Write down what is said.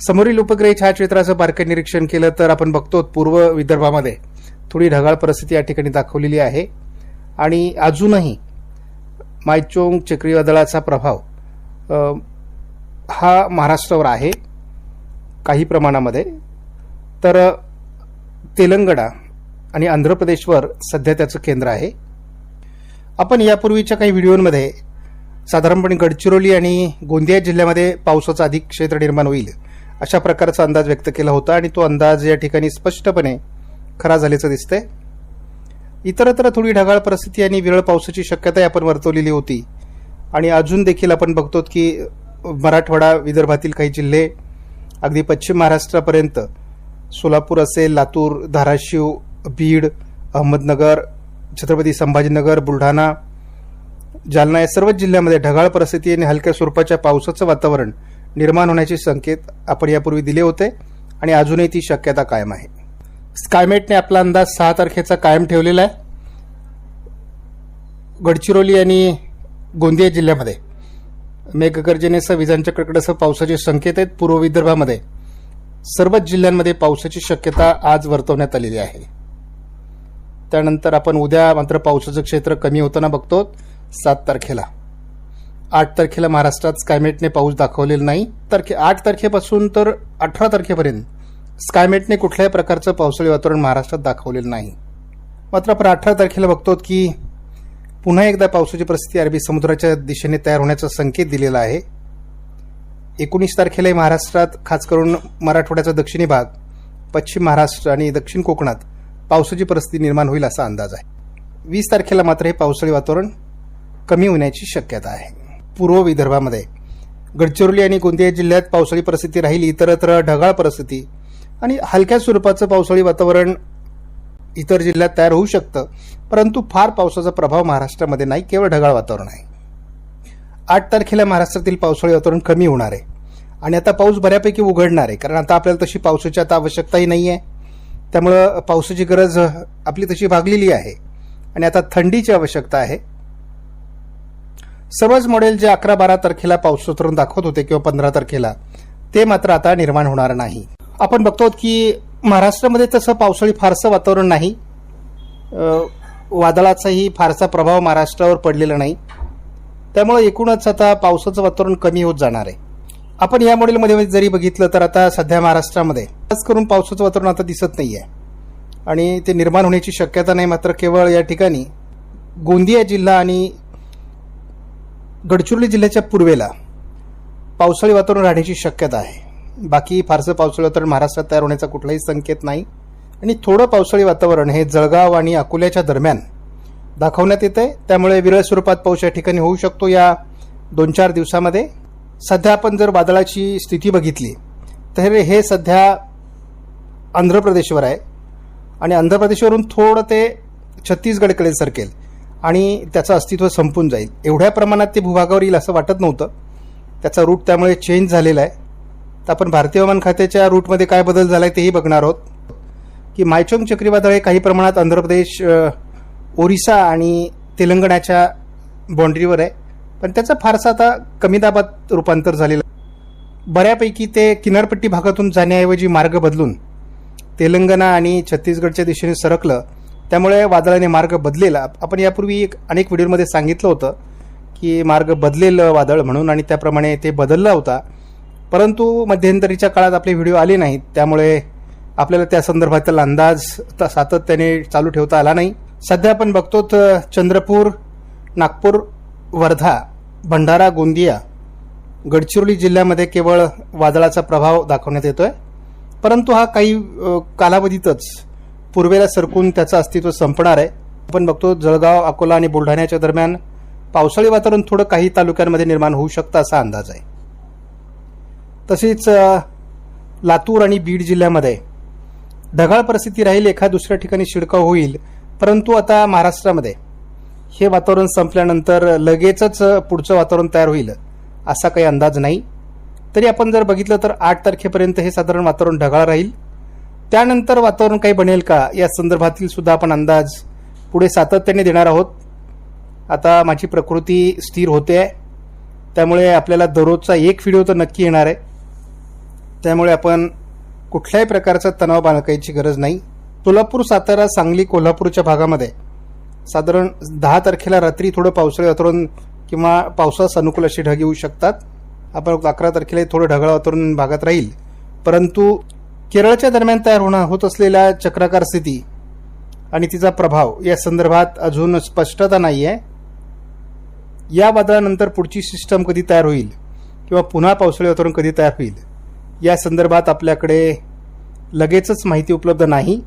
समोरील उपग्रही छायाचित्राचं बारकाई निरीक्षण केलं तर आपण बघतो पूर्व विदर्भामध्ये थोडी ढगाळ परिस्थिती या ठिकाणी दाखवलेली आहे. आणि अजूनही मायचोंग चक्रीवादळाचा प्रभाव हा महाराष्ट्रावर आहे काही प्रमाणामध्ये. तर तेलंगणा आणि आंध्र प्रदेशवर सध्या त्याचं केंद्र आहे. आपण यापूर्वीच्या काही व्हिडिओंमध्ये साधारणपणे गडचिरोली आणि गोंदिया जिल्ह्यामध्ये पावसाचं अधिक क्षेत्र निर्माण होईल. अशा प्रकारचा अंदाज व्यक्त केला होता आणि तो अंदाज या ठिकाणी स्पष्टपणे खरा झाल्याचं दिसतंय. इतरत्र थोडी ढगाळ परिस्थिती आणि विरळ पावसाची शक्यता आपण वर्तवलेली होती. आणि अजून देखील आपण बघतो की मराठवाडा विदर्भातील काही जिल्हे अगदी पश्चिम महाराष्ट्रापर्यंत सोलापूर असेल लातूर धाराशिव बीड अहमदनगर छत्रपती संभाजीनगर बुलढाणा जालना या सर्वच जिल्ह्यामध्ये ढगाळ परिस्थिती आणि हलक्या स्वरूपाच्या पावसाचं वातावरण निर्माण होण्याचे संकेत आपण यापूर्वी दिले होते आणि अजूनही ती शक्यता कायम आहे. स्कायमेटने आपला अंदाज सहा तारखेचा कायम ठेवलेला आहे. गडचिरोली आणि गोंदिया जिल्ह्यामध्ये मेघगर्जनेसह विजांच्या कडकडासह पावसाचे संकेत आहेत. पूर्व विदर्भामध्ये सर्वच जिल्ह्यांमध्ये पावसाची शक्यता आज वर्तवण्यात आलेली आहे. त्यानंतर आपण उद्या मात्र पावसाचं क्षेत्र कमी होताना बघतो सात तारखेला. आठ तारखेला महाराष्ट्रात स्कायमेटने पाऊस दाखवलेला नाही. तारखे आठ तारखेपासून तर अठरा तारखेपर्यंत स्कायमेटने कुठल्याही प्रकारचं पावसाळी वातावरण महाराष्ट्रात दाखवलेलं नाही. मात्र आपण अठरा तारखेला बघतो की पुन्हा एकदा पावसाची परिस्थिती अरबी समुद्राच्या दिशेने तयार होण्याचा संकेत दिलेला आहे. एकोणीस तारखेलाही महाराष्ट्रात खास करून मराठवाड्याचा दक्षिणी भाग पश्चिम महाराष्ट्र आणि दक्षिण कोकणात पावसाची परिस्थिती निर्माण होईल असा अंदाज आहे. वीस तारखेला मात्र हे पावसाळी वातावरण कमी होण्याची शक्यता आहे. पूर्व विदर्भामध्ये. गडचिरोली आणि गोंदिया जिल्ह्यात पावसाळी परिस्थिती राहिली इतरत्र ढगाळ परिस्थिती. आणि हलक्या स्वरूपाचं पावसाळी वातावरण इतर जिल्ह्यात तयार होऊ शकतं परंतु फार पावसाचा प्रभाव महाराष्ट्रामध्ये नाही केवळ ढगाळ वातावरण आहे. आठ तारखेला महाराष्ट्रातील पावसाळी वातावरण कमी होणार आहे. आणि आता पाऊस बऱ्यापैकी उघडणार आहे कारण आता आपल्याला तशी पावसाची आता आवश्यकताही नाही आहे त्यामुळं पावसाची गरज आपली तशी भागलेली आहे. आणि आता थंडीची आवश्यकता आहे. सर्वच मॉडेल जे अकरा बारा तारखेला पाऊस उतरून दाखवत होते किंवा पंधरा तारखेला ते मात्र आता निर्माण होणार नाही. आपण बघतो की महाराष्ट्रामध्ये तसं पावसाळी फारसं वातावरण नाही. वादळाचाही फारसा प्रभाव महाराष्ट्रावर पडलेला नाही. त्यामुळे एकूणच आता पावसाचं वातावरण कमी होत जाणार आहे. आपण या मॉडेलमध्ये जरी बघितलं तर आता सध्या महाराष्ट्रामध्ये खास करून पावसाचं वातावरण आता दिसत नाही आहे आणि ते निर्माण होण्याची शक्यता नाही मात्र केवळ या ठिकाणी. गोंदिया जिल्हा आणि गडचिरोली जिल्ह्याच्या पूर्वेला पावसाळी वातावरण राहण्याची शक्यता आहे. बाकी फारसं पावसाळी वातावरण महाराष्ट्रात तयार होण्याचा कुठलाही संकेत नाही. आणि थोडं पावसाळी वातावरण हे जळगाव आणि अकोल्याच्या दरम्यान दाखवण्यात येत आहे त्यामुळे विरळ स्वरूपात पाऊस या ठिकाणी होऊ शकतो या दोन चार दिवसामध्ये. सध्या आपण जर वादळाची स्थिती बघितली तर हे सध्या आंध्र प्रदेशवर आहे. आणि आंध्र प्रदेशवरून थोडं ते छत्तीसगडकडे सरकेल. आणि त्याचं अस्तित्व संपून जाईल. एवढ्या प्रमाणात ते भूभागावर येईल असं वाटत नव्हतं. त्याचा रूट त्यामुळे चेंज झालेला आहे. तर आपण भारतीय हवामान खात्याच्या रूटमध्ये काय बदल झाला आहे तेही बघणार आहोत. की मायचोंग चक्रीवादळ हे काही प्रमाणात आंध्र प्रदेश ओरिसा आणि तेलंगणाच्या बाँड्रीवर आहे. पण त्याचं फारसं आता कमी दाबात रूपांतर झालेलं आहे. बऱ्यापैकी ते किनारपट्टी भागातून जाण्याऐवजी मार्ग बदलून तेलंगणा आणि छत्तीसगडच्या दिशेने सरकलं. त्यामुळे वादळाने मार्ग बदलेला. आपण यापूर्वी एक अनेक व्हिडिओमध्ये सांगितलं होतं की मार्ग बदलेल वादळ म्हणून आणि त्याप्रमाणे ते बदलला होता. परंतु मध्यंतरीच्या काळात आपले व्हिडिओ आले नाहीत. त्यामुळे आपल्याला त्या संदर्भातील अंदाज सातत्याने चालू ठेवता आला नाही. सध्या आपण बघतो तर चंद्रपूर नागपूर वर्धा भंडारा गोंदिया गडचिरोली जिल्ह्यामध्ये केवळ वादळाचा प्रभाव दाखवण्यात येतोय. परंतु हा काही कालावधीतच पूर्वेला सरकून त्याचं अस्तित्व संपणार आहे. आपण बघतो जळगाव अकोला आणि बुलढाण्याच्या दरम्यान पावसाळी वातावरण थोडं काही तालुक्यांमध्ये निर्माण होऊ शकतं असा अंदाज आहे. तसेच लातूर आणि बीड जिल्ह्यामध्ये ढगाळ परिस्थिती राहील एका दुसऱ्या ठिकाणी शिडकाव होईल. परंतु आता महाराष्ट्रामध्ये हे वातावरण संपल्यानंतर लगेचच पुढचं वातावरण तयार होईल असा काही अंदाज नाही. तरी आपण जर बघितलं तर आठ तारखेपर्यंत हे साधारण वातावरण ढगाळ राहील. त्यानंतर वातावरण काही बनेल का? या संदर्भातील सुद्धा आपण अंदाज पुढे सातत्याने देणार आहोत. आता माझी प्रकृती स्थिर होते. आहे त्यामुळे आपल्याला दररोजचा एक व्हिडिओ तर नक्की येणार आहे. त्यामुळे आपण कुठल्याही प्रकारचा तणाव बाळगायची गरज नाही. सोलापूर सातारा सांगली कोल्हापूरच्या भागामध्ये साधारण दहा तारखेला रात्री थोडं पावसाळी वातावरण किंवा पावसास अनुकूल अशी ढग येऊ शकतात. आपण अकरा तारखेला थोडं ढगाळ वातावरण भागात राहील. परंतु केरळच्या दरम्यान तयार होणं होत असलेल्या चक्राकार स्थिती आणि तिचा प्रभाव या संदर्भात अजून स्पष्टता नाही आहे या वादळानंतर पुढची सिस्टम कधी तयार होईल किंवा पुन्हा पावसाळी वातावरण कधी तयार होईल या संदर्भात आपल्याकडे लगेचच माहिती उपलब्ध नाही.